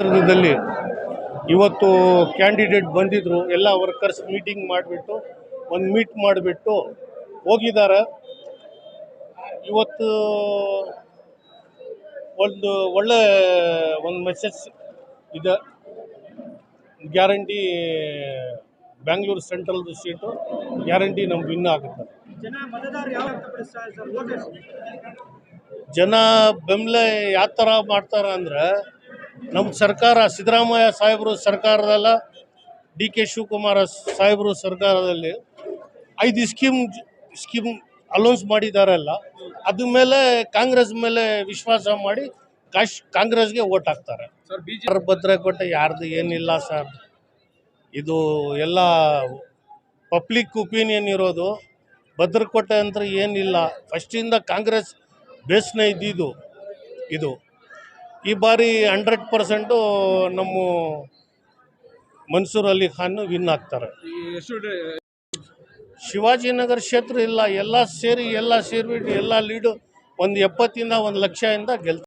ಕ್ಷೇತ್ರದಲ್ಲಿ ಇವತ್ತು ಕ್ಯಾಂಡಿಡೇಟ್ ಬಂದಿದ್ರು ಎಲ್ಲ ವರ್ಕರ್ಸ್ ಮೀಟಿಂಗ್ ಮಾಡಿಬಿಟ್ಟು ಒಂದು ಮೀಟ್ ಮಾಡಿಬಿಟ್ಟು ಹೋಗಿದ್ದಾರೆ. ಇವತ್ತು ಒಂದು ಒಳ್ಳೆ ಒಂದು ಮೆಸೇಜ್ ಇದೆ. ಗ್ಯಾರಂಟಿ ಬ್ಯಾಂಗ್ಳೂರು ಸೆಂಟ್ರಲ್ದು ಸೀಟು ಗ್ಯಾರಂಟಿ ನಮ್ಗೆ ವಿನ್ ಆಗುತ್ತೆ. ಜನ ಬೆಂಬಲ ಯಾವ ಥರ ಮಾಡ್ತಾರೆ ಅಂದ್ರೆ ನಮ್ಮ ಸರ್ಕಾರ ಸಿದ್ದರಾಮಯ್ಯ ಸಾಹೇಬರು ಸರ್ಕಾರದಲ್ಲ ಡಿ ಕೆ ಶಿವಕುಮಾರ ಸಾಹೇಬರು ಸರ್ಕಾರದಲ್ಲಿ ಐದು ಸ್ಕೀಮ್ ಸ್ಕೀಮ್ ಅಲೌನ್ಸ್ ಮಾಡಿದಾರಲ್ಲ ಅದ್ರ ಮೇಲೆ ಕಾಂಗ್ರೆಸ್ ಮೇಲೆ ವಿಶ್ವಾಸ ಮಾಡಿ ಕಾಶ್ ಕಾಂಗ್ರೆಸ್ಗೆ ಓಟ್ ಹಾಕ್ತಾರೆ. ಸರ್ ಯಾರ ಭದ್ರಕೋಟೆ ಯಾರ್ದು ಏನಿಲ್ಲ ಸರ್. ಇದು ಎಲ್ಲ ಪಬ್ಲಿಕ್ ಒಪಿನಿಯನ್ ಇರೋದು. ಭದ್ರಕೋಟೆ ಅಂತ ಏನಿಲ್ಲ. ಫಸ್ಟಿಂದ ಕಾಂಗ್ರೆಸ್ ಬೇಸ್ನ ಇದ್ದಿದ್ದು ಇದು. ಈ ಬಾರಿ ಹಂಡ್ರೆಡ್ ಪರ್ಸೆಂಟು ನಮ್ಮ ಮನ್ಸೂರ್ ಅಲಿ ಖಾನ್ ವಿನ್ ಆಗ್ತಾರೆ. ಶಿವಾಜಿನಗರ ಕ್ಷೇತ್ರ ಇಲ್ಲ, ಎಲ್ಲ ಸೇರಿ, ಎಲ್ಲ ಸೇರಿಬಿಟ್ಟು, ಎಲ್ಲ ಲೀಡು ಒಂದು ಎಪ್ಪತ್ತಿಂದ ಒಂದು ಲಕ್ಷದಿಂದ ಗೆಲ್ತಾರೆ.